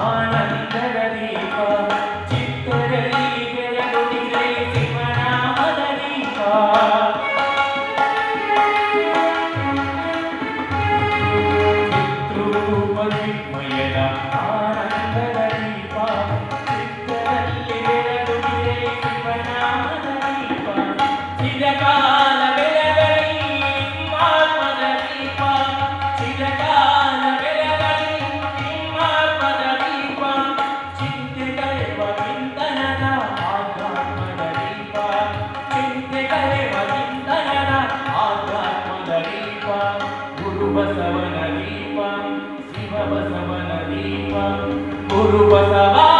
ಆನಂದದೀಪ ಚಿತ್ತದಲ್ಲಿ ಬೆಳಗುತ್ತಿರಲಿ ಶಿವನಾಮದೀಪ குருபசவன தீபம் சிவபசவன தீபம் குருபசவா